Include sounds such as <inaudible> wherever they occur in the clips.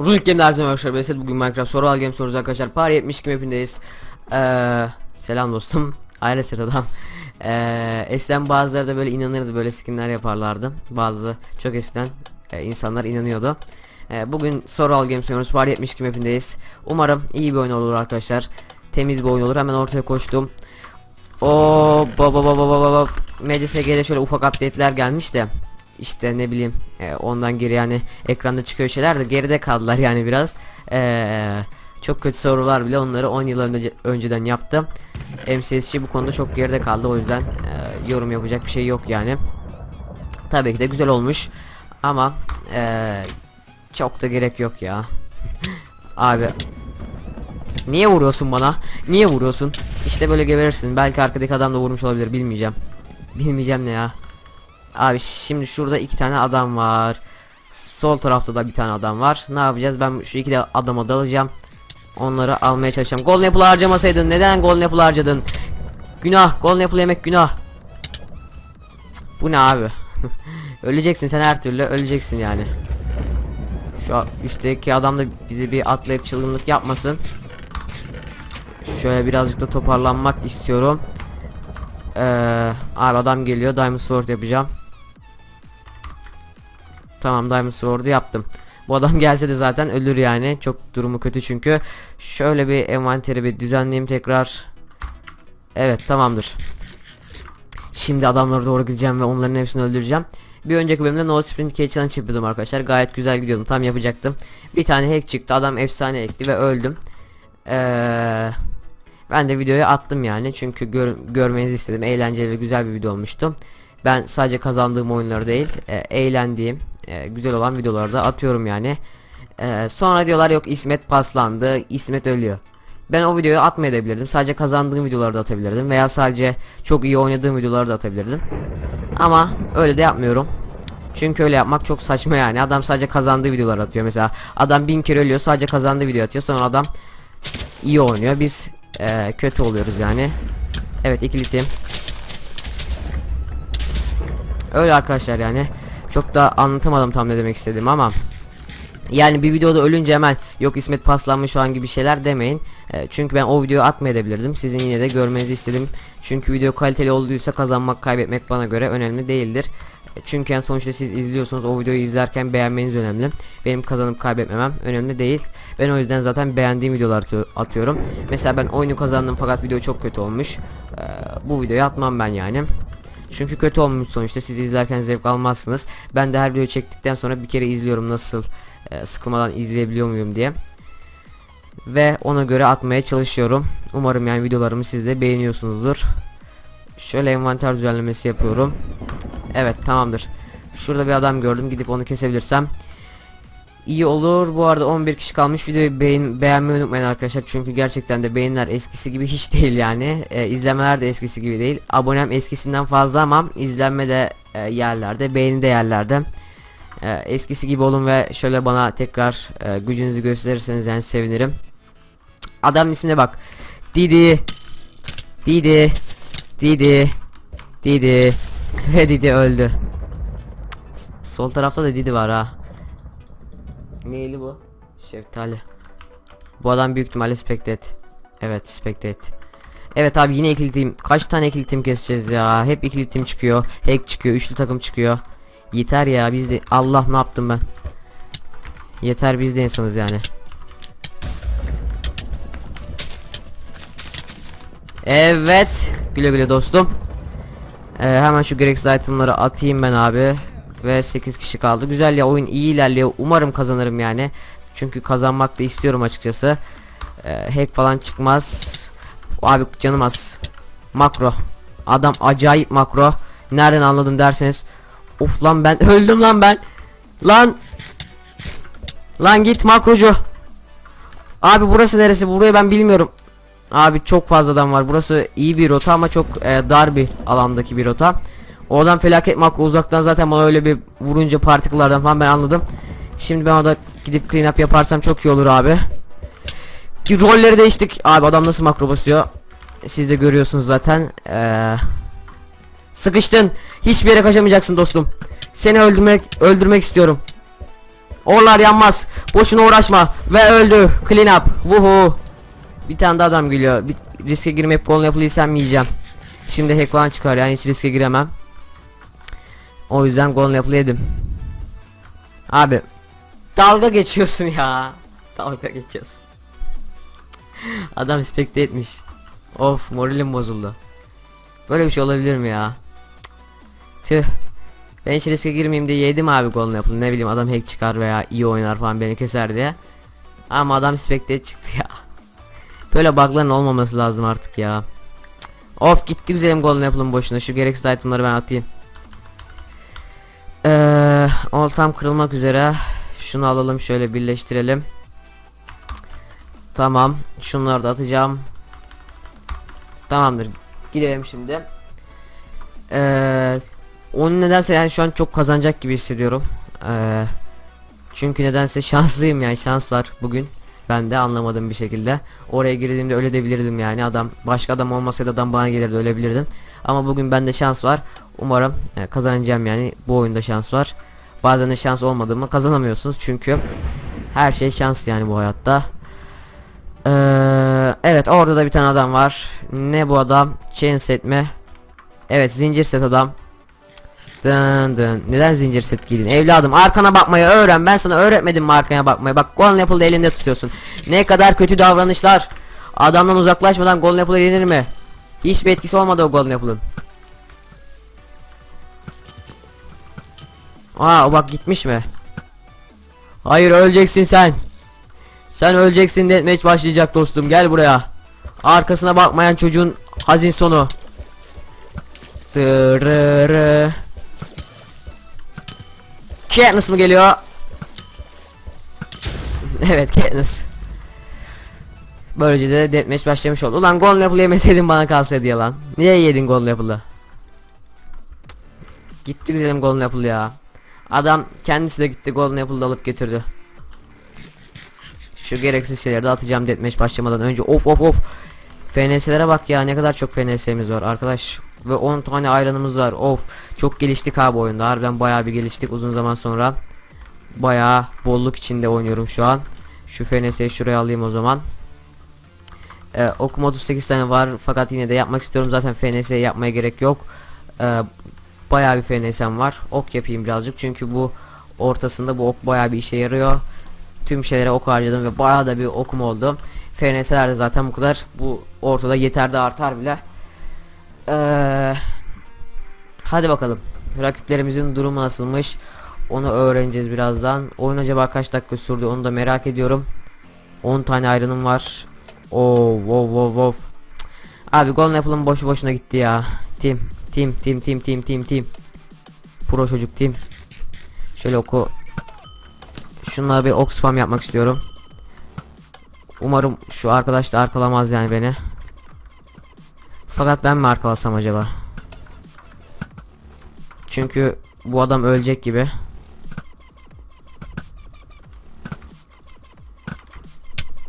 Rulik Game'de her zaman arkadaşlar Beset bugün Minecraft Survival Game soruyoruz arkadaşlar. Par 72 mapindeyiz ee, Selam dostum. <laughs> Aile set adam. Ee, Eskiden bazıları da böyle inanırdı böyle skinler yaparlardı. Bazı çok eskiden e, insanlar inanıyordu. Ee, Bugün Survival Game soruyoruz Par 72 mapindeyiz Umarım iyi bir oyun olur arkadaşlar. Temiz bir oyun olur. Hemen ortaya koştum. O baba baba baba MCSG'de şöyle ufak update'ler gelmiş de işte ne bileyim e, ondan geri yani ekranda çıkıyor şeyler de geride kaldılar yani biraz E, çok kötü sorular bile onları 10 yıl önce, önceden yaptım MCSG bu konuda çok geride kaldı o yüzden e, yorum yapacak bir şey yok yani tabii ki de güzel olmuş ama e, çok da gerek yok ya <laughs> abi Niye vuruyorsun bana? Niye vuruyorsun? İşte böyle geberirsin. Belki arkadaki adam da vurmuş olabilir. Bilmeyeceğim. Bilmeyeceğim ne ya. Abi şimdi şurada iki tane adam var. Sol tarafta da bir tane adam var. Ne yapacağız? Ben şu iki de adama dalacağım. Onları almaya çalışacağım. Golden Apple harcamasaydın. Neden Golden Apple harcadın? Günah. Golden Apple yemek günah. Bu ne abi? <laughs> öleceksin sen her türlü öleceksin yani. Şu üstteki adam da bizi bir atlayıp çılgınlık yapmasın. Şöyle birazcık da toparlanmak istiyorum. Ee, abi adam geliyor. Diamond Sword yapacağım. Tamam Diamond Sword'u yaptım. Bu adam <laughs> gelse de zaten ölür yani. Çok durumu kötü çünkü. Şöyle bir envanteri bir düzenleyeyim tekrar. Evet tamamdır. Şimdi adamlara doğru gideceğim ve onların hepsini öldüreceğim. Bir önceki bölümde No Sprint K Challenge yapıyordum arkadaşlar. Gayet güzel gidiyordum. Tam yapacaktım. Bir tane hack çıktı. Adam efsane ekti ve öldüm. Eee... Ben de videoyu attım yani çünkü gör, görmenizi istedim. Eğlenceli ve güzel bir video olmuştu. Ben sadece kazandığım oyunları değil, e, eğlendiğim, e, güzel olan videoları da atıyorum yani. E, sonra diyorlar yok İsmet paslandı, İsmet ölüyor. Ben o videoyu atmayabilirdim. Sadece kazandığım videoları da atabilirdim veya sadece çok iyi oynadığım videoları da atabilirdim. Ama öyle de yapmıyorum. Çünkü öyle yapmak çok saçma yani. Adam sadece kazandığı videolar atıyor mesela. Adam bin kere ölüyor sadece kazandığı video atıyor. Sonra adam iyi oynuyor. Biz ee, kötü oluyoruz yani. Evet ikili tim. Öyle arkadaşlar yani. Çok da anlatamadım tam ne demek istedim ama yani bir videoda ölünce hemen yok İsmet paslanmış şu an gibi şeyler demeyin. Ee, çünkü ben o videoyu atmayabilirdim. Sizin yine de görmenizi istedim. Çünkü video kaliteli olduysa kazanmak kaybetmek bana göre önemli değildir. E, Çünkü en sonuçta siz izliyorsunuz o videoyu izlerken beğenmeniz önemli. Benim kazanıp kaybetmemem önemli değil. Ben o yüzden zaten beğendiğim videolar atı- atıyorum. Mesela ben oyunu kazandım fakat video çok kötü olmuş. Ee, bu videoyu atmam ben yani. Çünkü kötü olmuş sonuçta siz izlerken zevk almazsınız. Ben de her videoyu çektikten sonra bir kere izliyorum nasıl e, sıkılmadan izleyebiliyor muyum diye. Ve ona göre atmaya çalışıyorum. Umarım yani videolarımı siz de beğeniyorsunuzdur. Şöyle envanter düzenlemesi yapıyorum. Evet tamamdır. Şurada bir adam gördüm gidip onu kesebilirsem iyi olur. Bu arada 11 kişi kalmış. Videoyu beğen beğenmeyi unutmayın arkadaşlar. Çünkü gerçekten de beğeniler eskisi gibi hiç değil yani. E, izlemeler de eskisi gibi değil. Abonem eskisinden fazla ama izlenme de e, yerlerde, beğeni de yerlerde. E, eskisi gibi olun ve şöyle bana tekrar e, gücünüzü gösterirseniz yani sevinirim. Adamın ismine bak. Didi. Didi. Didi. Didi. Ve Didi öldü. Sol tarafta da Didi var ha. Neyli bu? Şeftali. Bu adam büyük ihtimalle Spectate. Evet Spectate. Evet abi yine ikili team. Kaç tane ikili team keseceğiz ya? Hep ikili team çıkıyor. Hack çıkıyor. Üçlü takım çıkıyor. Yeter ya biz de Allah ne yaptım ben? Yeter biz de insanız yani. Evet. Güle güle dostum. Ee, hemen şu gereksiz itemları atayım ben abi. Ve 8 kişi kaldı. Güzel ya oyun iyi ilerliyor. Umarım kazanırım yani. Çünkü kazanmak da istiyorum açıkçası. Ee, hack falan çıkmaz. Abi canım az. Makro. Adam acayip makro. Nereden anladım derseniz. Of lan ben <laughs> öldüm lan ben. Lan. Lan git makrocu. Abi burası neresi? Burayı ben bilmiyorum. Abi çok fazla adam var. Burası iyi bir rota ama çok e, dar bir alandaki bir rota. Oradan felaket makro uzaktan zaten bana öyle bir vurunca partiküllerden falan ben anladım. Şimdi ben orada gidip clean up yaparsam çok iyi olur abi. Ki rolleri değiştik. Abi adam nasıl makro basıyor. Siz de görüyorsunuz zaten. Ee, sıkıştın. Hiçbir yere kaçamayacaksın dostum. Seni öldürmek öldürmek istiyorum. Orlar yanmaz. Boşuna uğraşma. Ve öldü. Clean up. Vuhu. Bir tane daha adam geliyor. Bir riske girmeyip gol yapılıysam yiyeceğim. Şimdi hack çıkar yani hiç riske giremem. O yüzden gol yapılı yedim. Abi dalga geçiyorsun ya. Dalga geçiyorsun. Adam spekte etmiş. Of moralim bozuldu. Böyle bir şey olabilir mi ya? Tüh. Ben hiç riske girmeyeyim diye yedim abi golünü yapıldı. Ne bileyim adam hack çıkar veya iyi oynar falan beni keser diye. Ama adam spekte çıktı ya. Böyle bug'ların olmaması lazım artık ya. Of gitti güzelim golünü yapalım boşuna. Şu gereksiz itemları ben atayım. Eee, oltam kırılmak üzere. Şunu alalım şöyle birleştirelim. Tamam. Şunları da atacağım. Tamamdır. Gidelim şimdi. Eee onun nedense yani şu an çok kazanacak gibi hissediyorum. Eee çünkü nedense şanslıyım yani şans var bugün. Ben de anlamadığım bir şekilde. Oraya girdiğimde öyle debilirdim yani adam başka adam olmasaydı adam bana gelirdi ölebilirdim. Ama bugün bende şans var. Umarım e, kazanacağım yani bu oyunda şans var. Bazen de şans olmadığımı kazanamıyorsunuz çünkü her şey şans yani bu hayatta. Ee, evet orada da bir tane adam var. Ne bu adam? Chain set mi? Evet zincir set adam. Dın dın. Neden zincir set giydin? Evladım arkana bakmayı öğren. Ben sana öğretmedim mi arkana bakmayı? Bak Golden Apple'ı elinde tutuyorsun. Ne kadar kötü davranışlar. Adamdan uzaklaşmadan Golden Apple yenir mi? Hiçbir etkisi olmadı o Golden Apple'ın. Aa bak gitmiş mi? Hayır öleceksin sen. Sen öleceksin deathmatch başlayacak dostum gel buraya. Arkasına bakmayan çocuğun hazin sonu. Dırırı. Katniss mı geliyor? <laughs> evet Katniss. Böylece de deathmatch başlamış oldu. Ulan gol yapılı yemeseydin bana kalsaydı yalan. Niye yedin gol yapılı? Gitti güzelim gol yapılı ya. Adam kendisi de gitti gol yapılı alıp getirdi. Şu gereksiz şeyleri de atacağım deathmatch başlamadan önce. Of of of. FNS'lere bak ya ne kadar çok FNS'miz var arkadaş. Ve 10 tane ayranımız var. Of çok geliştik abi oyunda. Harbiden bayağı bir geliştik uzun zaman sonra. Bayağı bolluk içinde oynuyorum şu an. Şu FNS'yi şuraya alayım o zaman. Ee, okum 38 tane var fakat yine de yapmak istiyorum zaten FNS yapmaya gerek yok. Ee, bayağı bir FNS'm var. Ok yapayım birazcık çünkü bu ortasında bu ok bayağı bir işe yarıyor. Tüm şeylere ok harcadım ve bayağı da bir okum oldu. FNS'ler de zaten bu kadar. Bu ortada yeter de artar bile. Ee, hadi bakalım. Rakiplerimizin durumu nasılmış? Onu öğreneceğiz birazdan. Oyun acaba kaç dakika sürdü onu da merak ediyorum. 10 tane ayrınım var. Oo, wow, wow, wow. Abi Golden Apple'ın boşu boşuna gitti ya. Team, team, team, team, team, team, team. Pro çocuk team. Şöyle oku. Şunlara bir ok spam yapmak istiyorum. Umarım şu arkadaş da arkalamaz yani beni. Fakat ben mi arkalasam acaba? Çünkü bu adam ölecek gibi.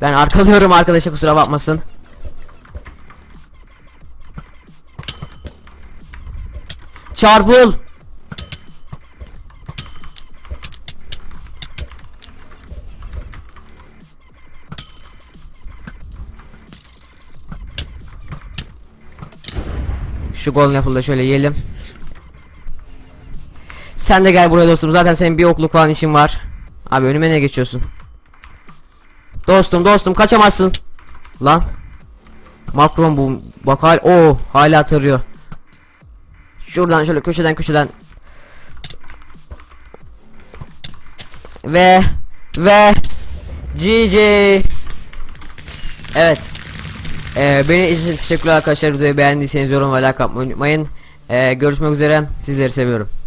Ben arkalıyorum arkadaşa kusura bakmasın. Çarpıl. Şu gol yapıldı şöyle yiyelim. Sen de gel buraya dostum. Zaten senin bir okluk falan işin var. Abi önüme ne geçiyorsun? Dostum dostum kaçamazsın. Lan. Macron bu. Bak hal o hala tarıyor. Şuradan şöyle köşeden köşeden. Ve ve GG. Evet. Ee, beni için teşekkürler arkadaşlar. Videoyu beğendiyseniz yorum ve like atmayı unutmayın. Ee, görüşmek üzere. Sizleri seviyorum.